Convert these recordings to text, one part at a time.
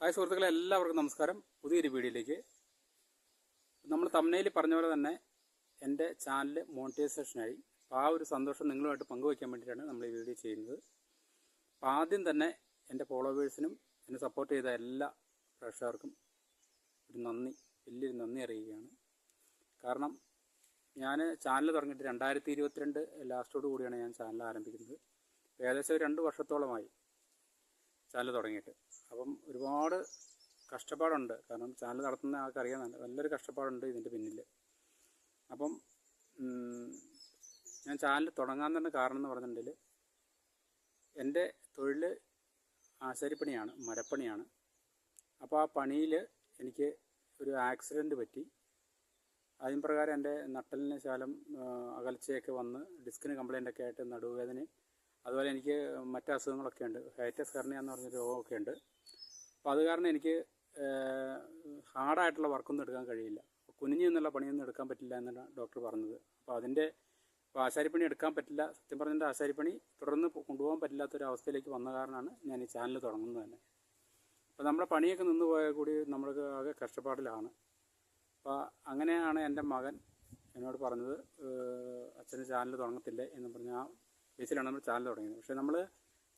Hi സുഹൃത്തുക്കളെ എല്ലാവർക്കും നമസ്കാരം. പുതിയൊരു വീഡിയോയിലേക്ക്. നമ്മൾ തമ്മനയിൽ പറഞ്ഞ പോലെ തന്നെ എന്റെ ചാനൽ മോണിറ്റൈസേഷനായി അപ്പോൾ ആ ഒരു സന്തോഷം നിങ്ങളുമായിട്ട് പങ്കുവയ്ക്കാൻ വേണ്ടിയിട്ടാണ് നമ്മൾ ഈ വീഡിയോ ചെയ്യുന്നത്. അപ്പോൾ ആദ്യം തന്നെ എന്റെ ഫോളോവേഴ്സിനും എന്നെ സപ്പോർട്ട് ചെയ്ത എല്ലാ പ്രേക്ഷകർക്കും ഒരു നന്ദി വലിയൊരു നന്ദി അറിയുകയാണ് കാരണം ഞാൻ ചാനൽ തുടങ്ങിയിട്ട് രണ്ടായിരത്തി ഇരുപത്തിരണ്ട് ലാസ്റ്റോടു കൂടിയാണ് ഞാൻ ചാനൽ ആരംഭിക്കുന്നത്. ഏകദേശം രണ്ട് വർഷത്തോളമായി. ചാനൽ തുടങ്ങിയിട്ട്. അപ്പം ഒരുപാട് കഷ്ടപ്പാടുണ്ട്. കാരണം ചാനൽ നടത്തുന്ന ആൾക്കറിയാം നല്ല നല്ലൊരു കഷ്ടപ്പാടുണ്ട് ഇതിന്റെ പിന്നിൽ അപ്പം ഞാൻ ചാനൽ തുടങ്ങാൻ തന്നെ കാരണം എന്ന് പറഞ്ഞിട്ടുണ്ടെങ്കിൽ എന്റെ തൊഴിൽ ആശാരിപ്പണിയാണ് മരപ്പണിയാണ്. അപ്പോൾ ആ പണിയിൽ എനിക്ക് ഒരു ആക്സിഡന്റ് പറ്റി. അതിന് പ്രകാരം എന്റെ നട്ടലിന് ശാലം അകൽച്ചയൊക്കെ വന്ന് ഡിസ്കിന് കംപ്ലയിന്റ് ഒക്കെ ആയിട്ട് നടുവേദനയും അതുപോലെ എനിക്ക് മറ്റ് അസുഖങ്ങളൊക്കെ ഉണ്ട്. ഹൈറ്റസ് കർണിയ എന്ന് പറഞ്ഞ രോഗമൊക്കെ ഉണ്ട്. അപ്പോൾ അത് കാരണം എനിക്ക് ഹാർഡായിട്ടുള്ള വർക്കൊന്നും എടുക്കാൻ കഴിയില്ല. കുനിഞ്ഞു നിന്നുള്ള പണിയൊന്നും എടുക്കാൻ പറ്റില്ല എന്നാണ് ഡോക്ടർ പറഞ്ഞത്. അപ്പോൾ അതിന്റെ ആശാരിപ്പണി എടുക്കാൻ പറ്റില്ല. സത്യം പറഞ്ഞതിന്റെ ആശാരിപ്പണി തുടർന്ന് കൊണ്ടുപോകാൻ പറ്റില്ലാത്തൊരവസ്ഥയിലേക്ക് വന്ന കാരണമാണ് ഞാൻ ഈ ചാനൽ തുടങ്ങുന്നത് തന്നെ. അപ്പോൾ നമ്മുടെ പണിയൊക്കെ നിന്ന് പോയാൽ കൂടി നമ്മൾക്ക് ആകെ കഷ്ടപ്പാടിലാണ്. അപ്പോൾ അങ്ങനെയാണ് എന്റെ മകൻ എന്നോട് പറഞ്ഞത് അച്ഛന്റെ ചാനൽ തുടങ്ങത്തില്ലേ എന്ന് പറഞ്ഞ ആ ബേസിലാണ് നമ്മൾ ചാനൽ തുടങ്ങിയത്. പക്ഷേ നമ്മൾ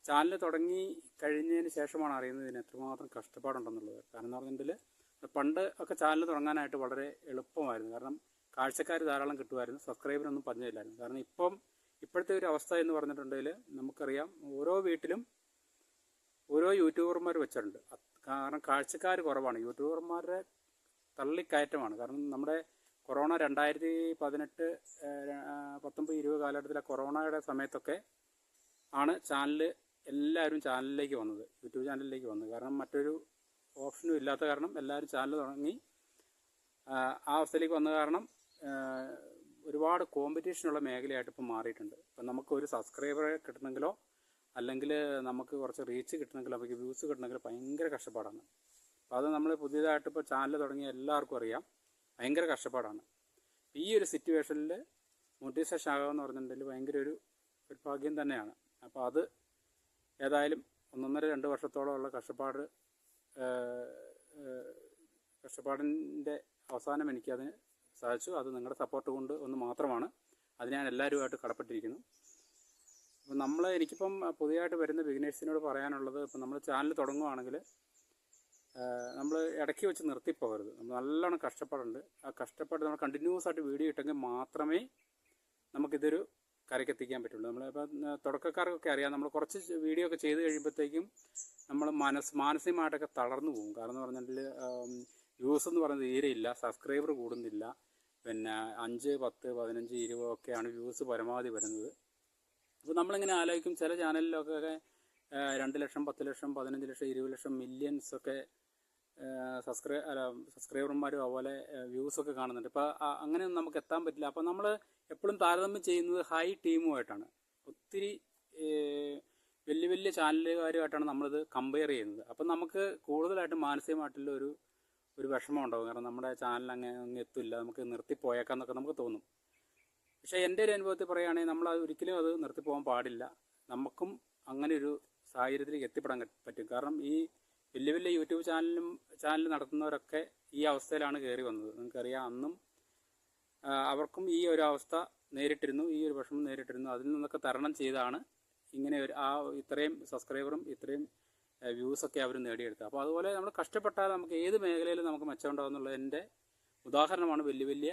ചാനൽ തുടങ്ങി കഴിഞ്ഞതിന് ശേഷമാണ് അറിയുന്നത് ഇതിന് എത്രമാത്രം കഷ്ടപ്പാടുണ്ടെന്നുള്ളത്. കാരണം എന്ന് പറഞ്ഞിട്ടുണ്ടെങ്കിൽ പണ്ട് ഒക്കെ ചാനൽ തുടങ്ങാനായിട്ട് വളരെ എളുപ്പമായിരുന്നു. കാരണം കാഴ്ചക്കാർ ധാരാളം കിട്ടുമായിരുന്നു. സബ്സ്ക്രൈബറൊന്നും പറഞ്ഞില്ലായിരുന്നു കാരണം ഇപ്പം ഇപ്പോഴത്തെ ഒരു അവസ്ഥ എന്ന് പറഞ്ഞിട്ടുണ്ടെങ്കിൽ നമുക്കറിയാം ഓരോ വീട്ടിലും ഓരോ യൂട്യൂബർമാർ വെച്ചിട്ടുണ്ട്. കാരണം കാഴ്ചക്കാർ കുറവാണ്. യൂട്യൂബർമാരുടെ തള്ളിക്കയറ്റമാണ്. കാരണം നമ്മുടെ കൊറോണ രണ്ടായിരത്തി പതിനെട്ട് പത്തൊമ്പത് ഇരുപത് കാലഘട്ടത്തിലെ കൊറോണയുടെ സമയത്തൊക്കെ ആണ് ചാനൽ എല്ലാവരും ചാനലിലേക്ക് വന്നത്. യൂട്യൂബ് ചാനലിലേക്ക് വന്നത്. കാരണം മറ്റൊരു ഓപ്ഷനും ഇല്ലാത്ത കാരണം എല്ലാവരും ചാനൽ തുടങ്ങി ആ, അവസ്ഥയിലേക്ക് വന്ന കാരണം ഒരുപാട് കോമ്പറ്റീഷനുള്ള മേഖലയായിട്ട് ഇപ്പം മാറിയിട്ടുണ്ട്. ഇപ്പം നമുക്ക് ഒരു സബ്സ്ക്രൈബറെ കിട്ടണമെങ്കിലോ അല്ലെങ്കിൽ നമുക്ക് കുറച്ച് റീച്ച് കിട്ടണമെങ്കിലോ നമുക്ക് വ്യൂസ് കിട്ടണമെങ്കിലോ ഭയങ്കര കഷ്ടപ്പാടാണ്. അപ്പോൾ അത് നമ്മൾ പുതിയതായിട്ട് ഇപ്പോൾ ചാനൽ തുടങ്ങിയ എല്ലാവർക്കും അറിയാം. ഭയങ്കര കഷ്ടപ്പാടാണ്. ഈ ഒരു സിറ്റുവേഷനിൽ മോട്ടിവേഷൻ ആകാമെന്ന് പറഞ്ഞിട്ടുണ്ടെങ്കിൽ ഭയങ്കര ഒരു ഒരു ഭാഗ്യം തന്നെയാണ്. അപ്പോൾ അത് ഏതായാലും ഒന്നൊന്നര രണ്ട് വർഷത്തോളമുള്ള കഷ്ടപ്പാട് കഷ്ടപ്പാടിന്റെ അവസാനം എനിക്കതിന് സാധിച്ചു. അത് നിങ്ങളുടെ സപ്പോർട്ട് കൊണ്ട് ഒന്ന് മാത്രമാണ്. അത് ഞാൻ എല്ലാവരുമായിട്ട് കടപ്പെട്ടിരിക്കുന്നു. അപ്പോൾ നമ്മൾ എനിക്കിപ്പം പുതിയതായിട്ട് വരുന്ന ബിഗിനേഴ്സിനോട് പറയാനുള്ളത് ഇപ്പം നമ്മൾ ചാനൽ തുടങ്ങുവാണെങ്കിൽ നമ്മൾ ഇടയ്ക്ക് വെച്ച് നിർത്തിപ്പോകരുത് നമ്മൾ നല്ലോണം കഷ്ടപ്പാടുണ്ട്. ആ കഷ്ടപ്പാട് നമ്മൾ കണ്ടിന്യൂസ് ആയിട്ട് വീഡിയോ ഇട്ടെങ്കിൽ മാത്രമേ നമുക്കിതൊരു കരയ്ക്കെത്തിക്കാൻ പറ്റുള്ളൂ. നമ്മളിപ്പോൾ തുടക്കക്കാർക്കൊക്കെ അറിയാം. നമ്മൾ കുറച്ച് വീഡിയോ ഒക്കെ ചെയ്ത് കഴിയുമ്പോഴത്തേക്കും നമ്മൾ മനസ് മാനസികമായിട്ടൊക്കെ തളർന്നു പോകും. കാരണം എന്ന് പറഞ്ഞിട്ടുണ്ടെങ്കിൽ വ്യൂസ് എന്ന് പറയുന്നത് തീരെയില്ല സബ്സ്ക്രൈബർ കൂടുന്നില്ല. പിന്നെ അഞ്ച് പത്ത് പതിനഞ്ച് ഇരുപത് ഒക്കെയാണ് വ്യൂസ് പരമാവധി വരുന്നത്. അപ്പോൾ നമ്മളിങ്ങനെ ആലോചിക്കും. ചില ചാനലിലൊക്കെ രണ്ട് ലക്ഷം പത്ത് ലക്ഷം പതിനഞ്ച് ലക്ഷം ഇരുപത് ലക്ഷം മില്യൻസ് ഒക്കെ സബ്സ്ക്രൈ അല്ല സബ്സ്ക്രൈബർമാരും അതുപോലെ വ്യൂസ് ഒക്കെ കാണുന്നുണ്ട്. ഇപ്പോൾ അങ്ങനെയൊന്നും നമുക്ക് എത്താൻ പറ്റില്ല. അപ്പോൾ നമ്മൾ എപ്പോഴും താരതമ്യം ചെയ്യുന്നത് ഹൈ ടീമുമായിട്ടാണ്. ഒത്തിരി വലിയ വലിയ ചാനലുകാരുമായിട്ടാണ് നമ്മളിത് കമ്പയർ ചെയ്യുന്നത്. അപ്പം നമുക്ക് കൂടുതലായിട്ട് മാനസികമായിട്ടുള്ള ഒരു ഒരു വിഷമം ഉണ്ടാവും. കാരണം നമ്മുടെ ചാനൽ അങ്ങനെ അങ്ങ് എത്തില്ല. നമുക്ക് നിർത്തിപ്പോയേക്കാന്നൊക്കെ നമുക്ക് തോന്നും. പക്ഷേ എന്റെ ഒരു അനുഭവത്തിൽ പറയുകയാണെങ്കിൽ നമ്മൾ അത് ഒരിക്കലും അത് നിർത്തിപ്പോകാൻ പാടില്ല. നമുക്കും അങ്ങനെ ഒരു സാഹചര്യത്തിലേക്ക് എത്തിപ്പെടാൻ പറ്റും. കാരണം ഈ വലിയ വലിയ യൂട്യൂബ് ചാനലും ചാനൽ നടത്തുന്നവരൊക്കെ ഈ അവസ്ഥയിലാണ് കയറി വന്നത്. നിങ്ങൾക്കറിയാം അന്നും അവർക്കും ഈ ഒരു അവസ്ഥ നേരിട്ടിരുന്നു ഈ ഒരു വിഷമം നേരിട്ടിരുന്നു. അതിൽ നിന്നൊക്കെ തരണം ചെയ്താണ് ഇങ്ങനെ ഒരു ആ ഇത്രയും സബ്സ്ക്രൈബറും ഇത്രയും വ്യൂസൊക്കെ അവർ നേടിയെടുത്തത്. അപ്പോൾ അതുപോലെ നമ്മൾ കഷ്ടപ്പെട്ടാൽ നമുക്ക് ഏത് മേഖലയിലും നമുക്ക് മെച്ചമുണ്ടാകുന്നുള്ളതിന്റെ ഉദാഹരണമാണ് വലിയ വലിയ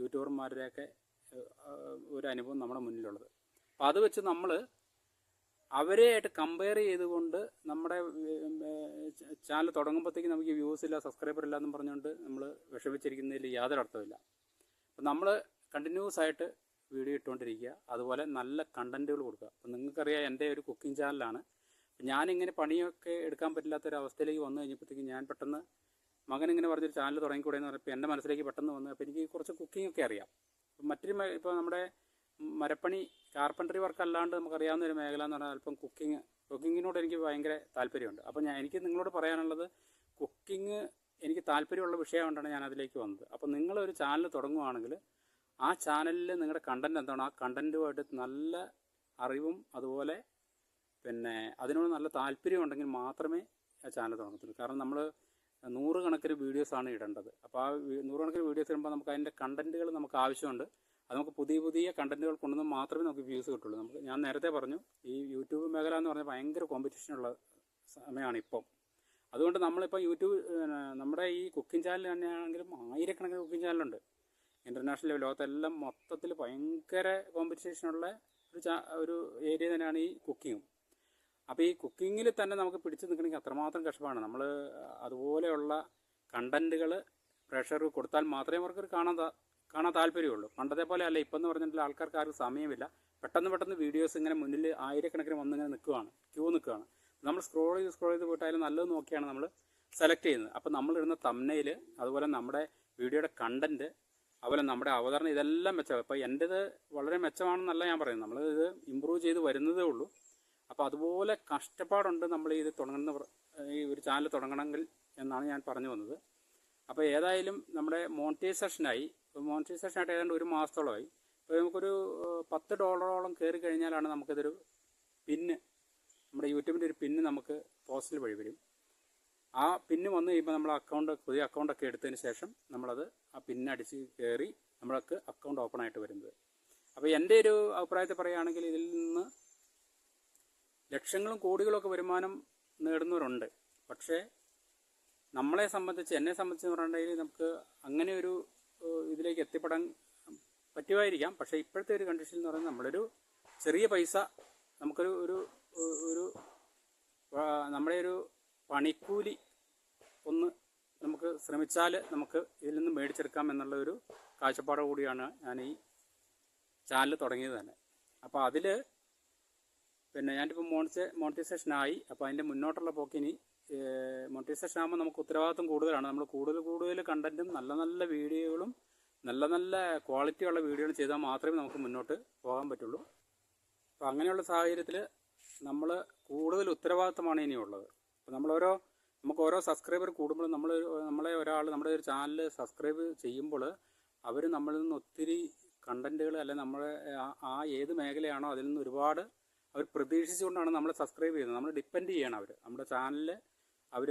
യൂട്യൂബർമാരുടെയൊക്കെ ഒരു അനുഭവം നമ്മുടെ മുന്നിലുള്ളത്. അപ്പോൾ അത് വെച്ച് നമ്മൾ അവരെയായിട്ട് കമ്പയർ ചെയ്തുകൊണ്ട് നമ്മുടെ ചാനൽ തുടങ്ങുമ്പോഴത്തേക്ക് നമുക്ക് വ്യൂസ് ഇല്ല സബ്സ്ക്രൈബർ ഇല്ല എന്നും പറഞ്ഞുകൊണ്ട് നമ്മൾ വിഷമിച്ചിരിക്കുന്നതിൽ യാതൊരു അർത്ഥമില്ല അപ്പം നമ്മൾ കണ്ടിന്യൂസ് ആയിട്ട് വീഡിയോ ഇട്ടുകൊണ്ടിരിക്കുക. അതുപോലെ നല്ല കണ്ടന്റുകൾ കൊടുക്കുക. അപ്പം നിങ്ങൾക്കറിയാം എന്റെ ഒരു കുക്കിംഗ് ചാനലാണ് ഞാനിങ്ങനെ പണിയൊക്കെ എടുക്കാൻ പറ്റില്ലാത്തൊരവസ്ഥയിലേക്ക് വന്നു കഴിഞ്ഞപ്പോഴത്തേക്ക് ഞാൻ പെട്ടെന്ന് മകൻ ഇങ്ങനെ പറഞ്ഞൊരു ചാനൽ തുടങ്ങിക്കൂടെ എന്ന് പറഞ്ഞപ്പോൾ എന്റെ മനസ്സിലേക്ക് പെട്ടെന്ന് വന്നു. അപ്പോൾ എനിക്ക് കുറച്ച് കുക്കിംഗ് ഒക്കെ അറിയാം. മറ്റൊരു ഇപ്പോൾ നമ്മുടെ മരപ്പണി കാർപ്പൻട്രി വർക്ക് അല്ലാണ്ട് നമുക്കറിയാവുന്ന ഒരു മേഖല എന്ന് പറഞ്ഞാൽ അല്പം കുക്കിംഗ് കുക്കിങ്ങിനോട് എനിക്ക് ഭയങ്കര താല്പര്യമുണ്ട്. അപ്പോൾ ഞാൻ എനിക്ക് നിങ്ങളോട് പറയാനുള്ളത് കുക്കിംഗ് എനിക്ക് താല്പര്യമുള്ള വിഷയമായിട്ടാണ് ഞാൻ അതിലേക്ക് വന്നത്. അപ്പോൾ നിങ്ങളൊരു ചാനൽ തുടങ്ങുവാണെങ്കിൽ ആ ചാനലിൽ നിങ്ങളുടെ കണ്ടന്റ് എന്താണ്? ആ കണ്ടന്റുമായിട്ട് നല്ല അറിവും അതുപോലെ പിന്നെ അതിനോട് നല്ല താല്പര്യം ഉണ്ടെങ്കിൽ മാത്രമേ ആ ചാനൽ തുടങ്ങത്തുള്ളൂ. കാരണം നമ്മൾ നൂറുകണക്കിന് വീഡിയോസാണ് ഇടേണ്ടത്. അപ്പോൾ ആ നൂറുകണക്കിന് വീഡിയോസ് ഇടുമ്പോൾ നമുക്ക് അതിന്റെ കണ്ടന്റുകൾ നമുക്ക് ആവശ്യമുണ്ട്. അത് നമുക്ക് പുതിയ പുതിയ കണ്ടന്റുകൾ കൊണ്ടുവന്ന് മാത്രമേ നമുക്ക് വ്യൂസ് കിട്ടുള്ളൂ. നമുക്ക് ഞാൻ നേരത്തെ പറഞ്ഞു ഈ യൂട്യൂബ് മേഖല എന്ന് പറഞ്ഞാൽ ഭയങ്കര കോമ്പറ്റീഷനുള്ള സമയമാണ് ഇപ്പം. അതുകൊണ്ട് നമ്മളിപ്പോൾ യൂട്യൂബ് നമ്മുടെ ഈ കുക്കിംഗ് ചാനൽ തന്നെയാണെങ്കിലും ആയിരക്കണക്കിന് കുക്കിംഗ് ചാനലുണ്ട് ഇന്റർനാഷണൽ ലോകത്തെല്ലാം മൊത്തത്തിൽ ഭയങ്കര കോമ്പറ്റീഷനുള്ള ഒരു ഒരു ഏരിയ തന്നെയാണ് ഈ കുക്കിങ്ങും അപ്പോൾ ഈ കുക്കിങ്ങിൽ തന്നെ നമുക്ക് പിടിച്ചു നിൽക്കണമെങ്കിൽ അത്രമാത്രം കഷ്ടമാണ് നമ്മൾ അതുപോലെയുള്ള കണ്ടന്റുകൾ പ്രേക്ഷകർക്ക് കൊടുത്താൽ മാത്രമേ അവർക്ക് കാണാൻ കാണാൻ താല്പര്യമുള്ളൂ. പണ്ടത്തെ പോലെ അല്ല ഇപ്പം എന്ന് പറഞ്ഞിട്ടുണ്ടെങ്കിൽ ആൾക്കാർക്ക് ആർക്കും സമയമില്ല. പെട്ടെന്ന് പെട്ടെന്ന് വീഡിയോസ് ഇങ്ങനെ മുന്നിൽ ആയിരക്കണക്കിന് വന്നിങ്ങനെ നിൽക്കുകയാണ് ക്യൂ നിൽക്കുകയാണ് നമ്മൾ സ്ക്രോൾ ചെയ്ത് സ്ക്രോൾ ചെയ്ത് പോയിട്ട് നല്ലത് നോക്കിയാണ് നമ്മൾ സെലക്ട് ചെയ്യുന്നത്. അപ്പോൾ നമ്മളിടുന്ന തമ്മനയിൽ അതുപോലെ നമ്മുടെ വീഡിയോയുടെ കണ്ടന്റ് അതുപോലെ നമ്മുടെ അവതരണം ഇതെല്ലാം മെച്ചമാണ് ഇപ്പോൾ എന്റേത് വളരെ മെച്ചമാണെന്നല്ല ഞാൻ പറയുന്നത്. നമ്മൾ ഇത് ഇമ്പ്രൂവ് ചെയ്ത് വരുന്നതേ ഉള്ളൂ. അപ്പോൾ അതുപോലെ കഷ്ടപ്പാടുണ്ട് നമ്മൾ ഇത് തുടങ്ങുന്ന ഈ ഒരു ചാനൽ തുടങ്ങണമെങ്കിൽ എന്നാണ് ഞാൻ പറഞ്ഞു വന്നത്. അപ്പോൾ ഏതായാലും നമ്മുടെ മോണിറ്റൈസേഷനായി മോണിറ്റൈസേഷനായിട്ട് ഏതാണ്ട് ഒരു മാസത്തോളമായി. ഇപ്പോൾ നമുക്കൊരു പത്ത് ഡോളറോളം കയറി കഴിഞ്ഞാലാണ് നമുക്കിതൊരു പിന്ന് നമ്മുടെ യൂട്യൂബിന്റെ ഒരു പിന്ന് നമുക്ക് പോസ്റ്റിൽ വഴി വരും. ആ പിന്ന് വന്നു കഴിയുമ്പോൾ നമ്മൾ അക്കൗണ്ട് പുതിയ അക്കൗണ്ടൊക്കെ എടുത്തതിന് ശേഷം നമ്മളത് ആ പിന്നടിച്ച് കയറി നമ്മൾക്ക് അക്കൗണ്ട് ഓപ്പൺ ആയിട്ട് വരുന്നത്. അപ്പോൾ എന്റെ ഒരു അഭിപ്രായത്തിൽ പറയുകയാണെങ്കിൽ ഇതിൽ നിന്ന് ലക്ഷങ്ങളും കോടികളൊക്കെ വരുമാനം നേടുന്നവരുണ്ട്. പക്ഷേ നമ്മളെ സംബന്ധിച്ച് എന്നെ സംബന്ധിച്ച് പറഞ്ഞിട്ടുണ്ടെങ്കിൽ നമുക്ക് അങ്ങനെ ഒരു ഇതിലേക്ക് എത്തിപ്പെടാൻ പറ്റുമായിരിക്കാം. പക്ഷേ ഇപ്പോഴത്തെ ഒരു കണ്ടീഷൻ എന്ന് പറയുന്നത് നമ്മളൊരു ചെറിയ പൈസ നമുക്കൊരു ഒരു ഒരു നമ്മുടെ ഒരു പണിക്കൂലി ഒന്ന് നമുക്ക് ശ്രമിച്ചാൽ നമുക്ക് ഇതിൽ നിന്ന് മേടിച്ചെടുക്കാം എന്നുള്ള ഒരു കാഴ്ചപ്പാട് കൂടിയാണ് ഞാൻ ഈ ചാനൽ തുടങ്ങിയത് തന്നെ. അപ്പോൾ അതിൽ പിന്നെ ഞാനിപ്പോൾ മോണിറ്റൈ മോണിറ്റൈസേഷനായി. അപ്പോൾ അതിന്റെ മുന്നോട്ടുള്ള പോക്കിനി മോണിറ്റൈസേഷൻ ആകുമ്പോൾ നമുക്ക് ഉത്തരവാദിത്വം കൂടുതലാണ്. നമ്മൾ കൂടുതൽ കൂടുതൽ കണ്ടന്റും നല്ല നല്ല വീഡിയോകളും നല്ല നല്ല ക്വാളിറ്റി ഉള്ള വീഡിയോകൾ ചെയ്താൽ മാത്രമേ നമുക്ക് മുന്നോട്ട് പോകാൻ പറ്റുള്ളൂ. അപ്പോൾ അങ്ങനെയുള്ള സാഹചര്യത്തിൽ നമ്മൾ കൂടുതൽ ഉത്തരവാദിത്തമാണ് ഇനിയുള്ളത് അപ്പോൾ നമ്മളോരോ നമുക്ക് ഓരോ സബ്സ്ക്രൈബർ കൂടുമ്പോൾ നമ്മൾ നമ്മളെ ഒരാൾ നമ്മുടെ ഒരു ചാനൽ സബ്സ്ക്രൈബ് ചെയ്യുമ്പോൾ അവർ നമ്മളിൽ നിന്ന് ഒത്തിരി കണ്ടന്റുകൾ അല്ലെ നമ്മളെ ആ ഏത് മേഖലയാണോ അതിൽ നിന്ന് ഒരുപാട് അവർ പ്രതീക്ഷിച്ചുകൊണ്ടാണ് നമ്മളെ സബ്സ്ക്രൈബ് ചെയ്യുന്നത്. നമ്മൾ ഡിപ്പെൻഡ് ചെയ്യണം അവർ. നമ്മുടെ ചാനലിൽ അവർ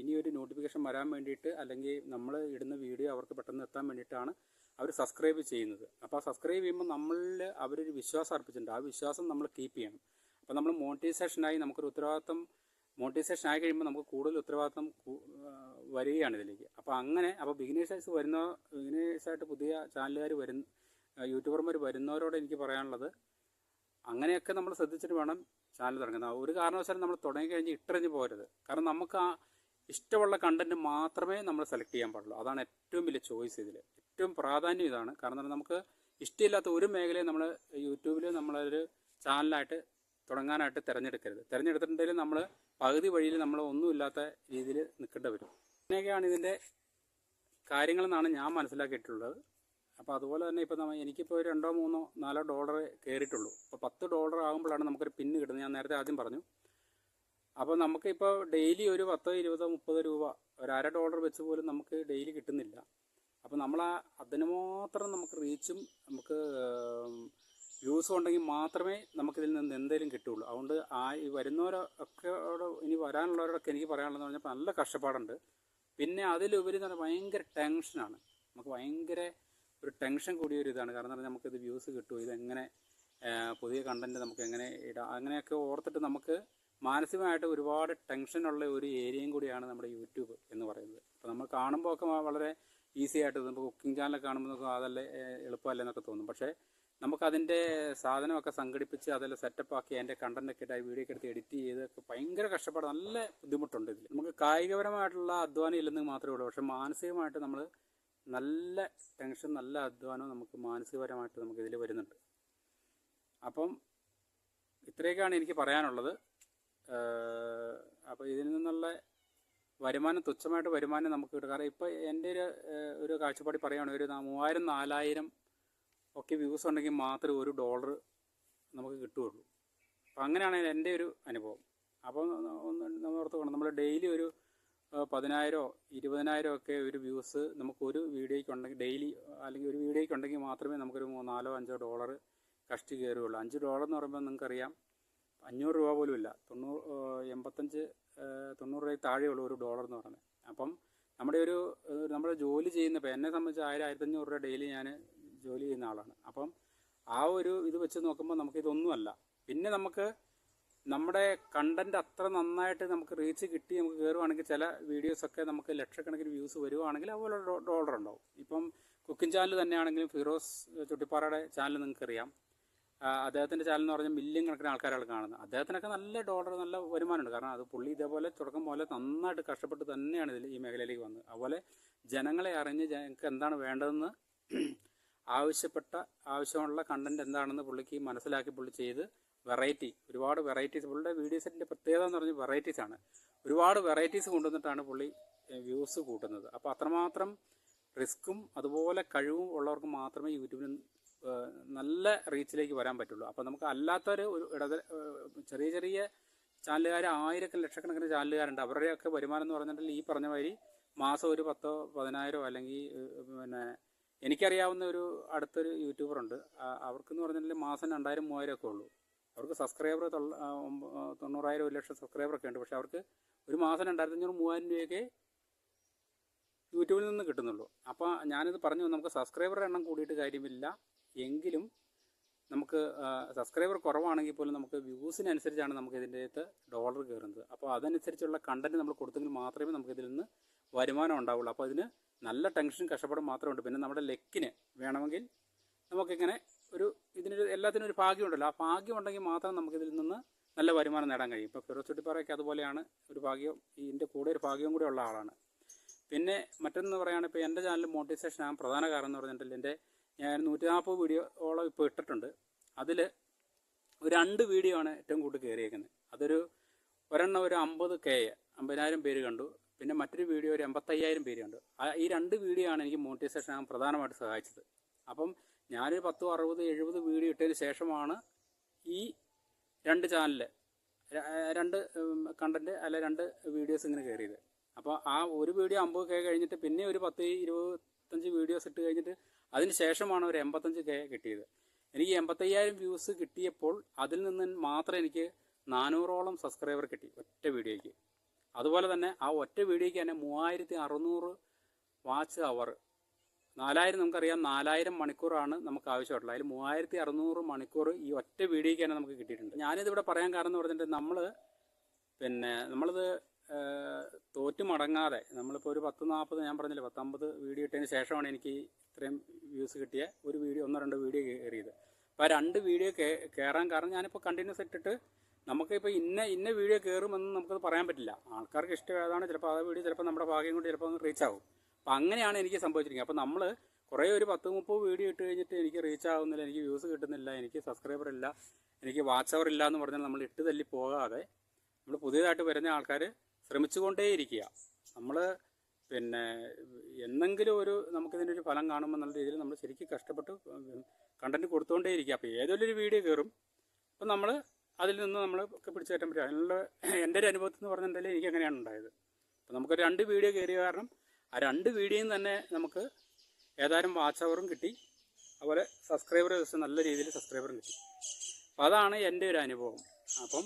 ഇനിയൊരു നോട്ടിഫിക്കേഷൻ വരാൻ വേണ്ടിയിട്ട് അല്ലെങ്കിൽ നമ്മൾ ഇടുന്ന വീഡിയോ അവർക്ക് പെട്ടെന്ന് എത്താൻ വേണ്ടിയിട്ടാണ് അവർ സബ്സ്ക്രൈബ് ചെയ്യുന്നത്. അപ്പോൾ ആ സബ്സ്ക്രൈബ് ചെയ്യുമ്പോൾ നമ്മളിൽ അവരൊരു വിശ്വാസം അർപ്പിച്ചിട്ടുണ്ട്. ആ വിശ്വാസം നമ്മൾ കീപ്പ് ചെയ്യണം. അപ്പോൾ നമ്മൾ മോണിറ്റൈസേഷനായി നമുക്കൊരു ഉത്തരവാദിത്തം മോണിറ്റൈസേഷൻ ആയി കഴിയുമ്പോൾ നമുക്ക് കൂടുതൽ ഉത്തരവാദിത്തം വരികയാണ് ഇതിലേക്ക്. അപ്പോൾ അങ്ങനെ അപ്പോൾ ബിഗിനേഴ്സ് വരുന്ന ബിഗിനേഴ്സായിട്ട് പുതിയ ചാനലുകാർ വരുന്ന യൂട്യൂബർമാർ വരുന്നവരോട് എനിക്ക് പറയാനുള്ളത് അങ്ങനെയൊക്കെ നമ്മൾ ശ്രദ്ധിച്ചിട്ട് വേണം ചാനൽ തുടങ്ങുന്നത്. ഒരു കാരണവശാലും നമ്മൾ തുടങ്ങി കഴിഞ്ഞ് ഇട്ടറിഞ്ഞ് പോരുത്. കാരണം നമുക്ക് ആ ഇഷ്ടമുള്ള കണ്ടന്റ് മാത്രമേ നമ്മൾ സെലക്ട് ചെയ്യാൻ പാടുള്ളൂ. അതാണ് ഏറ്റവും വലിയ ചോയ്സ് ഇതിൽ. ഏറ്റവും പ്രാധാന്യം ഇതാണ്. കാരണം നമുക്ക് ഇഷ്ടമില്ലാത്ത ഒരു മേഖലയും നമ്മൾ യൂട്യൂബിൽ നമ്മളൊരു ചാനലായിട്ട് തുടങ്ങാനായിട്ട് തിരഞ്ഞെടുക്കരുത്. തിരഞ്ഞെടുത്തിട്ടുണ്ടെങ്കിൽ നമ്മൾ പകുതി വഴിയിൽ നമ്മൾ ഒന്നുമില്ലാത്ത രീതിയിൽ നിൽക്കേണ്ടി വരും. അങ്ങനെയൊക്കെയാണ് ഇതിന്റെ കാര്യങ്ങളെന്നാണ് ഞാൻ മനസ്സിലാക്കിയിട്ടുള്ളത്. അപ്പോൾ അതുപോലെ തന്നെ ഇപ്പോൾ നമ്മൾ എനിക്കിപ്പോൾ രണ്ടോ മൂന്നോ നാലോ ഡോളർ കയറിയിട്ടുള്ളൂ അപ്പോൾ പത്ത് ഡോളർ ആകുമ്പോഴാണ് നമുക്കൊരു പിന്ന് കിട്ടുന്നത്. ഞാൻ നേരത്തെ ആദ്യം പറഞ്ഞു. അപ്പോൾ നമുക്കിപ്പോൾ ഡെയിലി ഒരു പത്തോ ഇരുപതോ മുപ്പതോ രൂപ ഒരു അര ഡോളർ വെച്ച് പോലും നമുക്ക് ഡെയിലി കിട്ടുന്നില്ല. അപ്പോൾ നമ്മൾ ആ അതിന് മാത്രം നമുക്ക് റീച്ചും നമുക്ക് വ്യൂസും ഉണ്ടെങ്കിൽ മാത്രമേ നമുക്കിതിൽ നിന്ന് എന്തെങ്കിലും കിട്ടുള്ളൂ അതുകൊണ്ട് ആ ഈ വരുന്നവരൊക്കെ ഇനി വരാനുള്ളവരോടൊക്കെ എനിക്ക് പറയാനുള്ളതെന്ന് പറഞ്ഞപ്പോൾ നല്ല കഷ്ടപ്പാടുണ്ട്. പിന്നെ അതിലുപരി എന്ന് പറഞ്ഞാൽ ഭയങ്കര ടെൻഷനാണ് നമുക്ക് ഭയങ്കര ഒരു ടെൻഷൻ കൂടിയ ഒരു ഇതാണ്. കാരണം പറഞ്ഞാൽ നമുക്കിത് വ്യൂസ് കിട്ടുമോ ഇതെങ്ങനെ പുതിയ കണ്ടന്റ് നമുക്ക് എങ്ങനെ ഇടാം? അങ്ങനെയൊക്കെ ഓർത്തിട്ട് നമുക്ക് മാനസികമായിട്ട് ഒരുപാട് ടെൻഷനുള്ള ഒരു ഏരിയയും കൂടിയാണ് നമ്മുടെ യൂട്യൂബ് എന്ന് പറയുന്നത്. അപ്പോൾ നമ്മൾ കാണുമ്പോൾ ഒക്കെ വളരെ ഈസി ആയിട്ട് നമുക്ക് കുക്കിംഗ് ചാനലൊക്കെ കാണുമ്പോൾ നമുക്ക് അതല്ലേ എളുപ്പമല്ലേ എന്നൊക്കെ തോന്നും. പക്ഷേ നമുക്കതിന്റെ സാധനമൊക്കെ സംഘടിപ്പിച്ച് അതെല്ലാം സെറ്റപ്പ് ആക്കി അതിന്റെ കണ്ടന്റൊക്കെ ഇട്ട് വീഡിയോ ഒക്കെ എടുത്ത് എഡിറ്റ് ചെയ്ത് ഒക്കെ ഭയങ്കര കഷ്ടപ്പാട്. നല്ല ബുദ്ധിമുട്ടുണ്ട് ഇതിൽ നമുക്ക് കായികപരമായിട്ടുള്ള അധ്വാനം ഇല്ലെന്ന് മാത്രമേ ഉള്ളൂ. പക്ഷേ മാനസികമായിട്ട് നമ്മൾ നല്ല ടെൻഷൻ നല്ല അധ്വാനവും നമുക്ക് മാനസികപരമായിട്ട് നമുക്ക് ഇതിൽ വരുന്നുണ്ട്. അപ്പം ഇത്രയൊക്കെയാണ് എനിക്ക് പറയാനുള്ളത്. അപ്പോൾ ഇതിൽ നിന്നുള്ള വരുമാനം തുച്ഛമായിട്ട് വരുമാനം നമുക്ക് കിട്ടും. കാരണം ഇപ്പോൾ എന്റെ ഒരു ഒരു കാഴ്ചപ്പാടി പറയുകയാണെങ്കിൽ ഒരു മൂവായിരം നാലായിരം ഒക്കെ വ്യൂസ് ഉണ്ടെങ്കിൽ മാത്രമേ ഒരു ഡോളർ നമുക്ക് കിട്ടുകയുള്ളൂ. അപ്പം അങ്ങനെയാണ് എന്റെ ഒരു അനുഭവം. അപ്പോൾ ഒന്ന് നമ്മൾ ഓർത്ത് വേണം നമ്മൾ ഡെയിലി ഒരു ഏഹ്, ഇരുപതിനായിരോ ഒക്കെ ഒരു വ്യൂസ് നമുക്ക് ഒരു വീഡിയോയ്ക്ക് ഉണ്ടെങ്കിൽ ഡെയിലി അല്ലെങ്കിൽ ഒരു വീഡിയോയ്ക്ക് ഉണ്ടെങ്കിൽ മാത്രമേ നമുക്കൊരു നാലോ അഞ്ചോ ഡോളർ കഷ്ടി കയറുകയുള്ളൂ. അഞ്ച് ഡോളർ എന്ന് പറയുമ്പോൾ നിങ്ങൾക്കറിയാം അഞ്ഞൂറ് രൂപ പോലും ഇല്ല. തൊണ്ണൂറ് എൺപത്തഞ്ച് തൊണ്ണൂറ് രൂപയ്ക്ക് താഴെയുള്ള ഒരു ഡോളർ എന്ന് പറയുന്നത്. അപ്പം നമ്മുടെ ഒരു നമ്മുടെ ജോലി ചെയ്യുന്ന എന്നെ സംബന്ധിച്ച് ആയിരം ആയിരത്തഞ്ഞൂറ് രൂപ ഡെയിലി ഞാൻ ജോലി ചെയ്യുന്ന ആളാണ്. അപ്പം ആ ഒരു ഇത് വെച്ച് നോക്കുമ്പോൾ നമുക്കിതൊന്നുമല്ല. പിന്നെ നമുക്ക് നമ്മുടെ കണ്ടന്റ് അത്ര നന്നായിട്ട് നമുക്ക് റീച്ച് കിട്ടി നമുക്ക് കയറുവാണെങ്കിൽ ചില വീഡിയോസൊക്കെ നമുക്ക് ലക്ഷക്കണക്കിന് വ്യൂസ് വരുവാണെങ്കിൽ അതുപോലെ ഡോളർ ഉണ്ടാവും. ഇപ്പം കുക്കിംഗ് ചാനൽ തന്നെയാണെങ്കിലും ഫിറോസ് ചുട്ടിപ്പാറയുടെ ചാനൽ നിങ്ങൾക്കറിയാം. അദ്ദേഹത്തിന്റെ ചാനൽ എന്ന് പറഞ്ഞാൽ മില്യൺ കണക്കിന് ആൾക്കാരാണ് കാണുന്നത്. അദ്ദേഹത്തിനൊക്കെ നല്ല ഡോളർ നല്ല വരുമാനമുണ്ട്. കാരണം അത് പുള്ളി ഇതേപോലെ തുടക്കം പോലെ നന്നായിട്ട് കഷ്ടപ്പെട്ട് തന്നെയാണ് ഇതിൽ ഈ മേഖലയിലേക്ക് വന്നത്. അതുപോലെ ജനങ്ങളെ അറിഞ്ഞ് ജനങ്ങൾക്ക് എന്താണ് വേണ്ടതെന്ന് ആവശ്യപ്പെട്ട ആവശ്യമുള്ള കണ്ടന്റ് എന്താണെന്ന് പുള്ളിക്ക് മനസ്സിലാക്കി പുള്ളി ചെയ്ത് വെറൈറ്റി ഒരുപാട് വെറൈറ്റീസ്. പുള്ളിയുടെ വീഡിയോസിന്റെ പ്രത്യേകത എന്ന് പറഞ്ഞാൽ വെറൈറ്റീസ് ആണ്. ഒരുപാട് വെറൈറ്റീസ് കൊണ്ടുവന്നിട്ടാണ് പുള്ളി വ്യൂസ് കൂട്ടുന്നത്. അപ്പോൾ അത്രമാത്രം റിസ്ക്കും അതുപോലെ കഴിവും ഉള്ളവർക്ക് മാത്രമേ യൂട്യൂബിൽ നല്ല റീച്ചിലേക്ക് വരാൻ പറ്റുള്ളൂ. അപ്പോൾ നമുക്ക് അല്ലാത്തൊരു ഒരു ഇടത് ചെറിയ ചെറിയ ചാനലുകാർ ആയിരക്കണക്കിന് ലക്ഷക്കണക്കിന് ചാനലുകാരുണ്ട്. അവരുടെയൊക്കെ വരുമാനം എന്ന് പറഞ്ഞിട്ടുണ്ടെങ്കിൽ ഈ പറഞ്ഞ മാസം ഒരു പത്തോ പതിനായിരോ അല്ലെങ്കിൽ പിന്നെ എനിക്കറിയാവുന്ന ഒരു അടുത്തൊരു യൂട്യൂബറുണ്ട്. അവർക്കെന്ന് പറഞ്ഞിട്ടുണ്ടെങ്കിൽ മാസം രണ്ടായിരം മൂവായിരം ഒക്കെ ഉള്ളൂ. അവർക്ക് സബ്സ്ക്രൈബർ തൊണ്ണൂറായിരം ഒരു ലക്ഷം സബ്സ്ക്രൈബർ ഒക്കെ ഉണ്ട്. പക്ഷെ അവർക്ക് ഒരു മാസം രണ്ടായിരത്തി അഞ്ഞൂറ് മൂവായിരം രൂപയൊക്കെ യൂട്യൂബിൽ നിന്ന് കിട്ടുന്നുള്ളൂ. അപ്പോൾ ഞാനിത് പറഞ്ഞു നമുക്ക് സബ്സ്ക്രൈബറുടെ എണ്ണം കൂടിയിട്ട് കാര്യമില്ല. എങ്കിലും നമുക്ക് സബ്സ്ക്രൈബർ കുറവാണെങ്കിൽ പോലും നമുക്ക് വ്യൂസിനനുസരിച്ചാണ് നമുക്ക് ഇതിന്റെ അകത്ത് ഡോളർ കയറുന്നത്. അപ്പോൾ അതനുസരിച്ചുള്ള കണ്ടന്റ് നമ്മൾ കൊടുത്തെങ്കിൽ മാത്രമേ നമുക്ക് ഇതിൽ നിന്ന് വരുമാനം ഉണ്ടാവുള്ളൂ. അപ്പോൾ ഇതിന് നല്ല ടെൻഷൻ മാത്രമേ ഉണ്ട് പിന്നെ നമ്മുടെ ലെക്കിന് വേണമെങ്കിൽ നമുക്കിങ്ങനെ ഒരു ഇതിനൊരു എല്ലാത്തിനും ഒരു ഭാഗ്യമുണ്ടല്ലോ. ആ ഭാഗ്യം ഉണ്ടെങ്കിൽ മാത്രം നമുക്കിതിൽ നിന്ന് നല്ല വരുമാനം നേടാൻ കഴിയും. ഇപ്പോൾ ഫിറോസ് ചുട്ടിപ്പാറയൊക്കെ അതുപോലെയാണ് ഒരു ഭാഗ്യം ഇതിന്റെ കൂടെ ഒരു ഭാഗ്യവും കൂടി ഉള്ള ആളാണ്. പിന്നെ മറ്റൊന്ന് പറയുകയാണ് ഇപ്പോൾ എന്റെ ചാനൽ മോട്ടിവേഷൻ ആകാൻ പ്രധാന കാരണം എന്ന് പറഞ്ഞിട്ടുണ്ടെങ്കിൽ എന്റെ ഞാൻ നൂറ്റി നാൽപ്പത് വീഡിയോയോളം ഇപ്പോൾ ഇട്ടിട്ടുണ്ട്. അതിൽ ഒരു രണ്ട് വീഡിയോ ആണ് ഏറ്റവും കൂടുതൽ കയറിയേക്കുന്നത്. അതൊരു ഒരെണ്ണം ഒരു അമ്പത് കെ അമ്പതിനായിരം പേര് കണ്ടു. പിന്നെ മറ്റൊരു വീഡിയോ ഒരു എൺപത്തയ്യായിരം പേര് കണ്ടു. ഈ രണ്ട് വീഡിയോ ആണ് എനിക്ക് മോട്ടിവേഷൻ ആകാൻ പ്രധാനമായിട്ട് സഹായിച്ചത്. അപ്പം ഞാനൊരു പത്തോ അറുപത് എഴുപത് വീഡിയോ ഇട്ടതിന് ശേഷമാണ് ഈ രണ്ട് ചാനൽ രണ്ട് കണ്ടന്റ് അല്ല രണ്ട് വീഡിയോസ് ഇങ്ങനെ കയറിയത്. അപ്പോൾ ആ ഒരു വീഡിയോ അമ്പത് കെ കഴിഞ്ഞിട്ട് പിന്നെ ഒരു പത്ത് ഇരുപത്തഞ്ച് വീഡിയോസ് ഇട്ട് കഴിഞ്ഞിട്ട് അതിന് ശേഷമാണ് ഒരു എൺപത്തഞ്ച് കെ കിട്ടിയത്. എനിക്ക് എൺപത്തയ്യായിരം വ്യൂസ് കിട്ടിയപ്പോൾ അതിൽ നിന്ന് മാത്രം എനിക്ക് നാനൂറോളം സബ്സ്ക്രൈബർ കിട്ടി ഒറ്റ വീഡിയോയ്ക്ക് അതുപോലെ തന്നെ ആ ഒറ്റ വീഡിയോയ്ക്ക് തന്നെ മൂവായിരത്തി അറുന്നൂറ് വാച്ച് അവർ നാലായിരം നമുക്കറിയാം. നാലായിരം മണിക്കൂറാണ് നമുക്ക് ആവശ്യമായിട്ടുള്ളത്. അതിൽ മൂവായിരത്തി അറുന്നൂറ് മണിക്കൂർ ഈ ഒറ്റ വീഡിയോയ്ക്ക് തന്നെ നമുക്ക് കിട്ടിയിട്ടുണ്ട്. ഞാനിതിവിടെ പറയാൻ കാരണം എന്ന് പറഞ്ഞിട്ട് നമ്മൾ പിന്നെ നമ്മളിത് തോറ്റു മടങ്ങാതെ നമ്മളിപ്പോൾ ഒരു പത്ത് നാൽപ്പത് ഞാൻ പറഞ്ഞില്ല പത്തമ്പത് വീഡിയോ ഇട്ടതിന് ശേഷമാണ് എനിക്ക് ഇത്രയും വ്യൂസ് കിട്ടിയ ഒരു വീഡിയോ ഒന്നോ രണ്ടോ വീഡിയോ കയറിയത്. അപ്പോൾ ആ രണ്ട് വീഡിയോ കയറാൻ കാരണം ഞാനിപ്പോൾ കണ്ടിന്യൂസ് ഇട്ടിട്ട് നമുക്കിപ്പോൾ ഇന്ന ഇന്ന വീഡിയോ കയറുമെന്ന് നമുക്കത് പറയാൻ പറ്റില്ല. ആൾക്കാർക്ക് ഇഷ്ടം ഏതാണ് ചിലപ്പോൾ ആ വീഡിയോ ചിലപ്പോൾ നമ്മുടെ ഭാഗ്യം കൊണ്ട് ചിലപ്പോൾ റീച്ച് ആവും. അപ്പോൾ അങ്ങനെയാണ് എനിക്ക് സംഭവിച്ചിരിക്കുന്നത്. അപ്പോൾ നമ്മൾ കുറേ ഒരു പത്ത് മുപ്പത് വീഡിയോ ഇട്ട് കഴിഞ്ഞിട്ട് എനിക്ക് റീച്ച് ആവുന്നില്ല എനിക്ക് വ്യൂസ് കിട്ടുന്നില്ല എനിക്ക് സബ്സ്ക്രൈബർ ഇല്ല എനിക്ക് വാച്ച് അവർ ഇല്ല എന്ന് പറഞ്ഞാൽ നമ്മൾ ഇട്ട് തല്ലി പോകാതെ നമ്മൾ പുതിയതായിട്ട് വരുന്ന ആൾക്കാർ ശ്രമിച്ചുകൊണ്ടേയിരിക്കുക. നമ്മൾ പിന്നെ എന്നെങ്കിലും ഒരു നമുക്കിതിനൊരു ഫലം കാണുമ്പോൾ നല്ല രീതിയിൽ നമ്മൾ ശരിക്കും കഷ്ടപ്പെട്ട് കണ്ടന്റ് കൊടുത്തുകൊണ്ടേയിരിക്കുക. അപ്പോൾ ഏതൊരു വീഡിയോ കയറും. അപ്പം നമ്മൾ അതിൽ നിന്ന് നമ്മൾ പിടിച്ചു കയറ്റാൻ പറ്റും. അതിനുള്ള എന്റെ ഒരു അനുഭവത്തിൽ എന്ന് പറഞ്ഞിട്ടുണ്ടെങ്കിൽ എനിക്ക് അങ്ങനെയാണ് ഉണ്ടായത്. അപ്പോൾ നമുക്ക് രണ്ട് വീഡിയോ കയറിയ കാരണം ആ രണ്ട് വീഡിയോയും തന്നെ നമുക്ക് ഏതായാലും വാച്ച് അവറും കിട്ടി. അതുപോലെ സബ്സ്ക്രൈബർ ദിവസം നല്ല രീതിയിൽ സബ്സ്ക്രൈബറും കിട്ടി. അപ്പോൾ അതാണ് എന്റെ ഒരു അനുഭവം. അപ്പം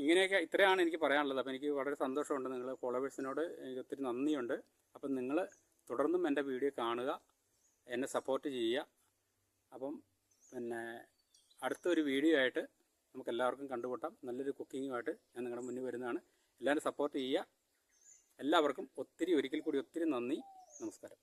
ഇങ്ങനെയൊക്കെ ഇത്രയാണ് എനിക്ക് പറയാനുള്ളത്. അപ്പോൾ എനിക്ക് വളരെ സന്തോഷമുണ്ട് നിങ്ങൾ ഫോളോവേഴ്സിനോട് എനിക്ക് ഒത്തിരി നന്ദിയുണ്ട്. അപ്പം നിങ്ങൾ തുടർന്നും എന്റെ വീഡിയോ കാണുക എന്നെ സപ്പോർട്ട് ചെയ്യുക. അപ്പം പിന്നെ അടുത്തൊരു വീഡിയോ ആയിട്ട് നമുക്ക് എല്ലാവർക്കും കണ്ടുപൊട്ടാം നല്ലൊരു കുക്കിങ്ങുമായിട്ട് ഞാൻ നിങ്ങളുടെ മുന്നിൽ വരുന്നതാണ്. എല്ലാവരും സപ്പോർട്ട് ചെയ്യുക. എല്ലാവർക്കും ഒത്തിരി ഒരിക്കൽ കൂടി ഒത്തിരി നന്ദി. നമസ്കാരം.